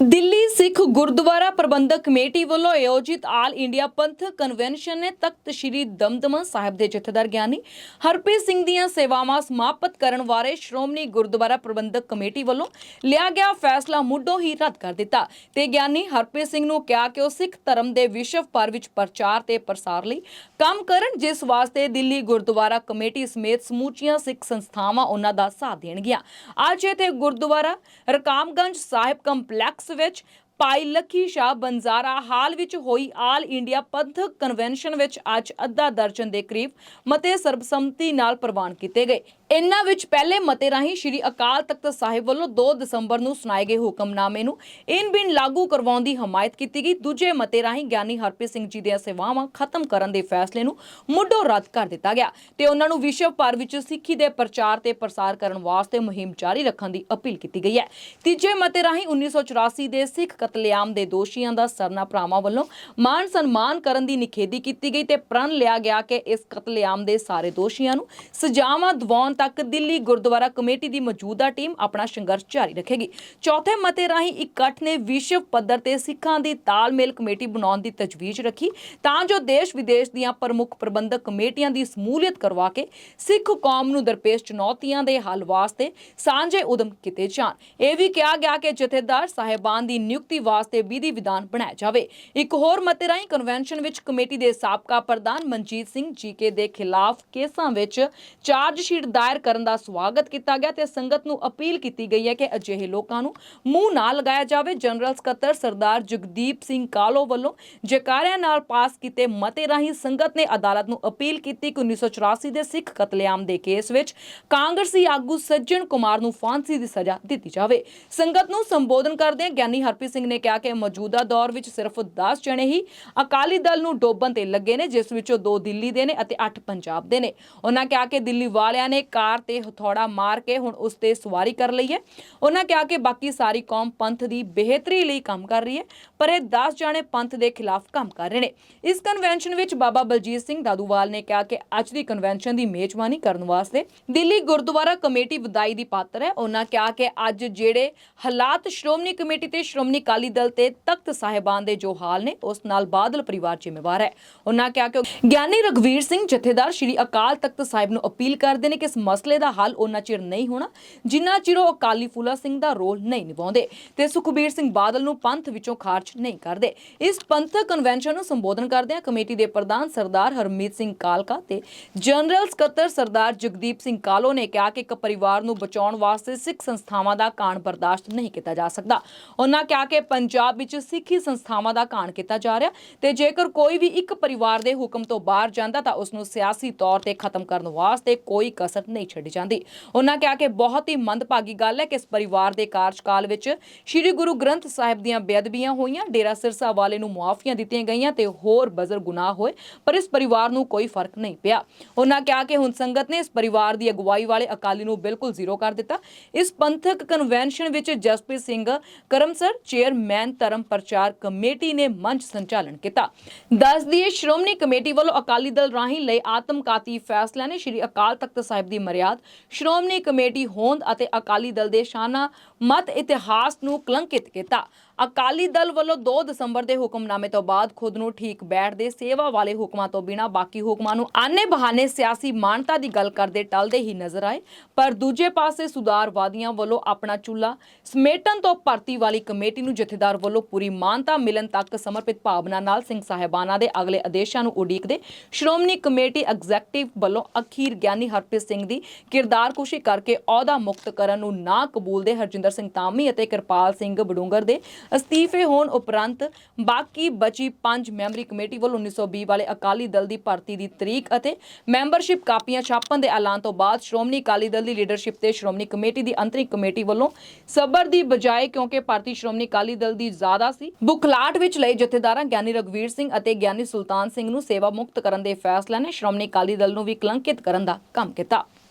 Delhi Sikh Gurdwara Prabandhak committee ਵੱਲੋਂ ਆਯੋਜਿਤ all India ਪੰਥਕ ਕਨਵੈਨਸ਼ਨ ਨੇ ਤਖਤ ਸ੍ਰੀ ਦਮਦਮਾ ਸਾਹਿਬ ਦੇ ਜਥੇਦਾਰ ਗਿਆਨੀ ਹਰਪ੍ਰੀਤ ਸਿੰਘ ਦੀਆਂ ਸੇਵਾਵਾਂ ਸਮਾਪਤ ਕਰਨ ਬਾਰੇ ਸ਼੍ਰੋਮਣੀ ਗੁਰਦੁਆਰਾ ਪ੍ਰਬੰਧਕ ਕਮੇਟੀ ਵੱਲੋਂ ਲਿਆ ਗਿਆ ਫੈਸਲਾ ਮੁੱਢੋਂ ਹੀ ਰੱਦ ਕਰ ਦਿੱਤਾ ਤੇ ਗਿਆਨੀ ਹਰਪ੍ਰੀਤ ਸਿੰਘ ਨੂੰ ਕਿਹਾ ਕਿ ਉਹ ਸਿੱਖ ਧਰਮ ਦੇ ਵਿਸ਼ਵ ਭਰ ਵਿੱਚ ਪ੍ਰਚਾਰ ਤੇ ਪ੍ਰਸਾਰ ਲਈ ਕੰਮ ਕਰਨ, ਜਿਸ ਵਾਸਤੇ ਦਿੱਲੀ ਗੁਰਦੁਆਰਾ ਕਮੇਟੀ ਸਮੇਤ ਸਮੂਚੀਆਂ ਸਿੱਖ ਸੰਸਥਾਵਾਂ ਉਹਨਾਂ ਦਾ ਸਾਥ ਦੇਣਗੀਆਂ। ਅੱਜ ਇੱਥੇ ਗੁਰਦੁਆਰਾ ਰਕਾਮਗੰਜ ਸਾਹਿਬ ਕੰਪਲੈਕਸ ਵਿੱਚ ਭਾਈ ਲੱਖੀ ਸ਼ਾਹ ਬੰਜ਼ਾਰਾ ਹਾਲ ਵਿੱਚ ਹੋਈ ਆਲ ਇੰਡੀਆ ਪੰਥਕ ਕਨਵੈਨਸ਼ਨ ਵਿੱਚ ਅੱਜ ਅੱਧਾ ਦਰਜਨ ਦੇ ਕਰੀਬ ਮਤੇ ਸਰਬਸੰਮਤੀ ਨਾਲ ਪ੍ਰਵਾਨ ਕੀਤੇ ਗਏ। ਇਨ੍ਹਾਂ ਵਿੱਚ ਪਹਿਲੇ ਮਤੇ ਰਾਹੀਂ ਸ੍ਰੀ ਅਕਾਲ ਤਖਤ ਸਾਹਿਬ ਵੱਲੋਂ 2 ਦਸੰਬਰ ਨੂੰ ਸੁਣਾਏ ਗਏ ਹੁਕਮਨਾਮੇ ਨੂੰ ਇਨ ਬਿਨ ਲਾਗੂ ਕਰਵਾਉਣ ਦੀ ਹਮਾਇਤ ਕੀਤੀ ਗਈ। ਦੂਜੇ ਮਤੇ ਰਾਹੀਂ ਗਿਆਨੀ ਹਰਪ੍ਰੀਤ ਸਿੰਘ ਜੀ ਦੀਆਂ ਸੇਵਾਵਾਂ ਖਤਮ ਕਰਨ ਦੇ ਫੈਸਲੇ ਨੂੰ ਮੁੱਢੋਂ ਰੱਦ ਕਰ ਦਿੱਤਾ ਗਿਆ ਤੇ ਉਹਨਾਂ ਨੂੰ ਵਿਸ਼ਵ ਭਰ ਵਿੱਚ ਸਿੱਖੀ ਦੇ ਪ੍ਰਚਾਰ ਤੇ ਪ੍ਰਸਾਰ ਕਰਨ ਵਾਸਤੇ ਮੁਹਿੰਮ ਜਾਰੀ ਰੱਖਣ ਦੀ ਅਪੀਲ ਕੀਤੀ ਗਈ ਹੈ। ਤੀਜੇ ਮਤੇ ਰਾਹੀਂ 1984 ਦੇ ਸਿੱਖ ਕਤਲੇਆਮ ਦੇ ਦੋਸ਼ੀਆਂ ਦਾ ਸਰਨਾ ਭਰਾਵਾਂ ਵੱਲੋਂ ਮਾਨ ਸਨਮਾਨ ਕਰਨ ਦੀ ਨਿਖੇਧੀ ਕੀਤੀ ਗਈ ਤੇ ਪ੍ਰਣ ਲਿਆ ਗਿਆ ਕਿ ਇਸ ਕਤਲੇਆਮ ਦੇ ਸਾਰੇ ਦੋਸ਼ੀਆਂ ਨੂੰ ਸਜ਼ਾਵਾਂ ਦਿਵਾਉਣ ਤੱਕ ਦਿੱਲੀ ਗੁਰਦੁਆਰਾ ਕਮੇਟੀ ਦੀ ਮੌਜੂਦਾ ਟੀਮ ਆਪਣਾ ਸੰਘਰਸ਼ ਜਾਰੀ ਰੱਖੇਗੀ। ਚੌਥੇ ਮਤੇ ਰਾਹੀਂ ਇਕੱਠ ਨੇ ਵਿਸ਼ਵ ਪੱਧਰ ਤੇ ਸਿੱਖਾਂ ਦੀ ਤਾਲਮੇਲ ਕਮੇਟੀ ਬਣਾਉਣ ਦੀ ਤਜਵੀਜ਼ ਰੱਖੀ ਤਾਂ ਜੋ ਦੇਸ਼ ਵਿਦੇਸ਼ ਦੀਆਂ ਪ੍ਰਮੁੱਖ ਪ੍ਰਬੰਧਕ ਕਮੇਟੀਆਂ ਦੀ ਸਮੂਲੀਅਤ ਕਰਵਾ ਕੇ ਸਿੱਖ ਕੌਮ ਨੂੰ ਦਰਪੇਸ਼ ਚੁਣੌਤੀਆਂ ਦੇ ਹੱਲ ਵਾਸਤੇ ਸਾਂਝੇ ਉਦਮ ਕੀਤੇ ਜਾਣ। ਇਹ ਵੀ ਕਿਹਾ ਗਿਆ ਕਿ ਜਥੇਦਾਰ ਸਾਹਿਬਾਨ ਦੀ ਨਿਯੁਕਤੀ ਵਾਸਤੇ ਵਿਧੀ ਵਿਧਾਨ ਬਣਾਇਆ ਜਾਵੇ। ਇੱਕ ਹੋਰ ਮਤੇ ਰਾਹੀਂ ਕਨਵੈਨਸ਼ਨ ਵਿੱਚ ਕਮੇਟੀ ਦੇ ਸਾਬਕਾ ਪ੍ਰਧਾਨ ਮਨਜੀਤ ਸਿੰਘ ਜੀਕੇ ਦੇ ਖਿਲਾਫ ਕੇਸਾਂ ਵਿੱਚ ਚਾਰਜ ਸ਼ੀਟ ਦਾਇਰ ਕਰਨ ਦਾ ਸਵਾਗਤ ਕੀਤਾ ਗਿਆ ਤੇ ਸੰਗਤ ਨੂੰ ਅਪੀਲ ਕੀਤੀ ਗਈ ਹੈ ਕਿ ਅਜਿਹੇ ਲੋਕਾਂ ਨੂੰ ਮੂੰਹ ਨਾ ਲਗਾਇਆ ਜਾਵੇ। ਜਨਰਲ ਸਕੱਤਰ ਸਰਦਾਰ ਜਗਦੀਪ ਸਿੰਘ ਕਾਲੋ ਵੱਲੋਂ ਜਕਾਰਿਆਂ ਨਾਲ ਪਾਸ ਕੀਤੇ ਮਤੇ ਰਾਹੀਂ ਸੰਗਤ ਨੇ ਅਦਾਲਤ ਨੂੰ ਅਪੀਲ ਕੀਤੀ ਕਿ 1984 ਦੇ ਸਿੱਖ ਕਤਲੇਆਮ ਦੇ ਕੇਸ ਵਿੱਚ ਕਾਂਗਰਸੀ ਆਗੂ ਸੱਜਣ ਕੁਮਾਰ ਨੂੰ ਫਾਂਸੀ ਦੀ ਸਜ਼ਾ ਦਿੱਤੀ ਜਾਵੇ। ਸੰਗਤ ਨੂੰ ਸੰਬੋਧਨ ਕਰਦਿਆਂ ਗਿਆਨੀ ਹਰਪ੍ਰੀਤ ਸਿੰਘ ਨੇ ਕਿਹਾ ਕਿ ਮੌਜੂਦਾ ਦੌਰ ਵਿੱਚ ਸਿਰਫ 10 ਜਣੇ ਹੀ ਅਕਾਲੀ ਦਲ ਨੂੰ ਡੋਬਣ ਤੇ ਲੱਗੇ ਨੇ, ਜਿਸ ਵਿੱਚੋਂ 2 ਦਿੱਲੀ ਦੇ ਨੇ ਅਤੇ 8 ਪੰਜਾਬ ਦੇ ਨੇ। ਉਹਨਾਂ ਕਿਹਾ ਕਿ ਦਿੱਲੀ ਵਾਲਿਆਂ ਨੇ ਕਾਰ ਤੇ ਹਥੌੜਾ ਮਾਰ ਕੇ ਹੁਣ ਉਸ ਤੇ ਸਵਾਰੀ ਕਰ ਲਈ ਹੈ। ਉਹਨਾਂ ਕਿਹਾ ਕਿ ਬਾਕੀ ਸਾਰੀ ਕੌਮ ਪੰਥ ਦੀ ਬਿਹਤਰੀ ਲਈ ਕੰਮ ਕਰ ਰਹੀ ਹੈ, ਪਰ ਇਹ 10 ਜਾਣੇ ਪੰਥ ਦੇ ਖਿਲਾਫ ਕੰਮ ਕਰ ਰਹੇ ਨੇ। ਇਸ ਕਨਵੈਨਸ਼ਨ ਵਿੱਚ ਬਾਬਾ ਬਲਜੀਤ ਸਿੰਘ ਦਾਦੂਵਾਲ ਨੇ ਕਿਹਾ ਕਿ ਅੱਜ ਦੀ ਕਨਵੈਨਸ਼ਨ ਦੀ ਮੇਜ਼ਬਾਨੀ ਕਰਨ ਵਾਸਤੇ ਦਿੱਲੀ ਗੁਰਦੁਆਰਾ ਕਮੇਟੀ ਵਧਾਈ ਦੀ ਪਾਤਰ ਹੈ। ਉਹਨਾਂ ਕਿਹਾ ਕਿ ਅੱਜ ਜਿਹੜੇ ਹਾਲਾਤ ਸ਼੍ਰੋਮਣੀ ਕਮੇਟੀ ਤੇ ਸ਼੍ਰੋਮਣੀ ਅਕਾਲੀ ਦਲ ਤੇ ਤਖਤ ਸਾਹਿਬਾਨ ਦੇ ਜੋ ਹਾਲ ਨੇ, ਉਸ ਨਾਲ ਬਾਦਲ ਪਰਿਵਾਰ ਜ਼ਿੰਮੇਵਾਰ ਹੈ। ਉਹਨਾਂ ਕਿਹਾ ਕਿ ਗਿਆਨੀ ਰਗਵੀਰ ਸਿੰਘ ਜਥੇਦਾਰ ਸ਼੍ਰੀ ਅਕਾਲ ਤਖਤ ਸਾਹਿਬ ਨੂੰ ਅਪੀਲ ਕਰਦੇ ਨੇ ਕਿ ਇਸ ਮਸਲੇ ਦਾ ਹੱਲ ਉਹਨਾਂ ਚਿਰ ਨਹੀਂ ਹੋਣਾ, ਜਿੰਨਾ ਚਿਰ ਉਹ ਅਕਾਲੀ ਫੂਲਾ ਸਿੰਘ ਦਾ ਰੋਲ ਨਹੀਂ ਨਿਭਾਉਂਦੇ ਤੇ ਸੁਖਬੀਰ ਸਿੰਘ ਬਾਦਲ ਨੂੰ ਪੰਥ ਵਿੱਚੋਂ ਖਾਰਜ ਨਹੀਂ ਕਰਦੇ। ਇਸ ਪੰਥਕ ਕਨਵੈਨਸ਼ਨ ਨੂੰ ਸੰਬੋਧਨ ਕਰਦਿਆਂ ਕਮੇਟੀ ਦੇ ਪ੍ਰਧਾਨ ਸਰਦਾਰ ਹਰਮੀਤ ਸਿੰਘ ਕਾਲਕਾ ਤੇ ਜਨਰਲ ਸਕੱਤਰ ਸਰਦਾਰ ਜਗਦੀਪ ਸਿੰਘ ਕਾਲੋ ਨੇ ਕਿਹਾ ਕਿ ਇੱਕ ਪਰਿਵਾਰ ਨੂੰ ਬਚਾਉਣ ਵਾਸਤੇ ਸਿੱਖ ਸੰਸਥਾਵਾਂ ਦਾ ਕਾਣ ਬਰਦਾਸ਼ਤ ਨਹੀਂ ਕੀਤਾ ਜਾ ਸਕਦਾ। ਉਹਨਾਂ ਕਿਹਾ ਕਿ ਪੰਜਾਬ ਵਿੱਚ ਸਿੱਖੀ ਸੰਸਥਾਵਾਂ ਦਾ ਕਾਣ ਕੀਤਾ ਜਾ ਰਿਹਾ ਤੇ ਜੇਕਰ ਕੋਈ ਵੀ ਇੱਕ ਪਰਿਵਾਰ ਦੇ ਹੁਕਮ ਤੋਂ ਬਾਹਰ ਜਾਂਦਾ ਤਾਂ ਉਸ ਨੂੰ ਸਿਆਸੀ ਤੌਰ ਤੇ ਖਤਮ ਕਰਨ ਵਾਸਤੇ ਕੋਈ ਕਸਰ ਨਹੀਂ ਛੱਡੀ ਜਾਂਦੀ। ਉਹਨਾਂ ਕਿਹਾ ਕਿ ਬਹੁਤ ਹੀ ਮੰਦਭਾਗੀ ਗੱਲ ਹੈ ਕਿ ਇਸ ਪਰਿਵਾਰ ਦੇ ਕਾਰਜਕਾਲ ਵਿੱਚ ਸ੍ਰੀ ਗੁਰੂ ਗ੍ਰੰਥ ਸਾਹਿਬ ਦੀਆਂ ਬੇਅਦਬੀਆਂ ਹੋਈਆਂ, ਡੇਰਾ ਸਿਰਸਾ ਵਾਲੇ ਨੂੰ ਮੁਆਫੀਆਂ ਦਿੱਤੀਆਂ ਗਈਆਂ ਤੇ ਹੋਰ ਬਜ਼ਰ ਗੁਨਾਹ ਹੋਏ, ਪਰ ਇਸ ਪਰਿਵਾਰ ਨੂੰ ਕੋਈ ਫ਼ਰਕ ਨਹੀਂ ਪਿਆ। ਉਹਨਾਂ ਕਿਹਾ ਕਿ ਹੁਣ ਸੰਗਤ ਨੇ ਇਸ ਪਰਿਵਾਰ ਦੀ ਅਗਵਾਈ ਵਾਲੇ ਅਕਾਲੀ ਨੂੰ ਬਿਲਕੁਲ ਜ਼ੀਰੋ ਕਰ ਦਿੱਤਾ। ਇਸ ਪੰਥਕ ਕਨਵੈਨਸ਼ਨ ਵਿੱਚ Jaspreet Singh Karamsar chair chairman Dharam Prachar committee ਨੇ ਮੰਚ ਸੰਚਾਲਨ ਕੀਤਾ। ਦੱਸ ਦਈਏ, ਸ਼੍ਰੋਮਣੀ ਕਮੇਟੀ ਵੱਲੋਂ ਅਕਾਲੀ ਦਲ ਰਾਹੀਂ ਲਈ ਆਤਮਕਾਤੀ ਫੈਸਲਿਆਂ ਨੇ ਸ਼੍ਰੀ ਅਕਾਲ ਤਖਤ ਸਾਹਿਬ ਦੀ ਮਰਿਆਦ, ਸ਼੍ਰੋਮਣੀ ਕਮੇਟੀ ਹੋਂਦ ਅਤੇ ਅਕਾਲੀ ਦਲ ਦੇ ਸ਼ਾਨਾ ਮਤ ਇਤਿਹਾਸ ਨੂੰ ਕਲੰਕਿਤ ਕੀਤਾ। ਅਕਾਲੀ ਦਲ ਵੱਲੋਂ 2 ਦਸੰਬਰ ਦੇ ਹੁਕਮਨਾਮੇ ਤੋਂ ਬਾਅਦ ਖੁਦ ਨੂੰ ਠੀਕ ਬੈਠਦੇ ਸੇਵਾ ਵਾਲੇ ਹੁਕਮਾਂ ਤੋਂ ਬਿਨਾਂ ਬਾਕੀ ਹੁਕਮਾਂ ਨੂੰ ਆਨੇ ਬਹਾਨੇ ਸਿਆਸੀ ਮਾਨਤਾ ਦੀ ਗੱਲ ਕਰਦੇ ਟਲਦੇ ਹੀ ਨਜ਼ਰ ਆਏ। ਪਰ ਦੂਜੇ ਪਾਸੇ ਸੁਧਾਰਵਾਦੀਆਂ ਵੱਲੋਂ ਆਪਣਾ ਚੁੱਲਾ, ਸਮੇਟਣ ਤੋਂ ਭਰਤੀ ਵਾਲੀ ਕਮੇਟੀ ਨੂੰ ਜਥੇਦਾਰ ਵੱਲੋਂ ਪੂਰੀ ਮਾਨਤਾ ਮਿਲਣ ਤੱਕ ਸਮਰਪਿਤ ਭਾਵਨਾ ਨਾਲ ਸਿੰਘ ਸਾਹਿਬਾਨਾਂ ਦੇ ਅਗਲੇ ਆਦੇਸ਼ਾਂ ਨੂੰ ਉਡੀਕਦੇ ਸ਼੍ਰੋਮਣੀ ਕਮੇਟੀ ਐਗਜ਼ੈਕਟਿਵ ਵੱਲੋਂ ਅਖੀਰ ਗਿਆਨੀ ਹਰਪ੍ਰੀਤ ਸਿੰਘ ਦੀ ਕਿਰਦਾਰਕੁਸ਼ੀ ਕਰਕੇ ਅਹੁਦਾ ਮੁਕਤ ਕਰਨ ਨੂੰ ਨਾ ਕਬੂਲਦੇ ਹਰਜਿੰਦਰ ਸਿੰਘ ਤਾਮੀ ਅਤੇ ਕਿਰਪਾਲ ਸਿੰਘ ਬਡੂੰਗਰ ਦੇ ਅਸਤੀਫੇ ਹੋਣ ਉਪਰੰਤ ਬਾਕੀ ਬਚੀ ਪੰਜ ਮੈਂਬਰੀ ਕਮੇਟੀ ਵੱਲੋਂ 1920 ਵਾਲੇ ਅਕਾਲੀ ਦਲ ਦੀ ਭਰਤੀ ਦੀ ਤਰੀਕ ਅਤੇ ਮੈਂਬਰਸ਼ਿਪ ਕਾਪੀਆਂ ਛਾਪਣ ਦੇ ਐਲਾਨ ਤੋਂ ਬਾਅਦ ਸ਼੍ਰੋਮਣੀ ਅਕਾਲੀ ਦਲ ਦੀ ਲੀਡਰਸ਼ਿਪ ਤੇ ਸ਼੍ਰੋਮਣੀ ਕਮੇਟੀ ਦੀ ਅੰਤਰਿਮ ਕਮੇਟੀ ਵੱਲੋਂ ਸਬਰ ਦੀ ਬਜਾਏ ਕਿਉਂਕਿ ਭਾਰਤੀ ਸ਼੍ਰੋਮਣੀ ਅਕਾਲੀ ਦਲ ਦੀ ਜ਼ਿਆਦਾ ਸੀ, ਬੁਖਲਾਟ ਵਿੱਚ ਲਏ ਜਥੇਦਾਰਾਂ ਗਿਆਨੀ ਰਗਵੀਰ ਸਿੰਘ ਅਤੇ ਗਿਆਨੀ ਸੁਲਤਾਨ ਸਿੰਘ ਨੂੰ ਸੇਵਾ ਮੁਕਤ ਕਰਨ ਦੇ ਫੈਸਲੇ ਨੇ ਸ਼੍ਰੋਮਣੀ ਅਕਾਲੀ ਦਲ ਨੂੰ ਵੀ ਕਲੰਕਿਤ ਕਰਨ ਦਾ ਕੰਮ ਕੀਤਾ।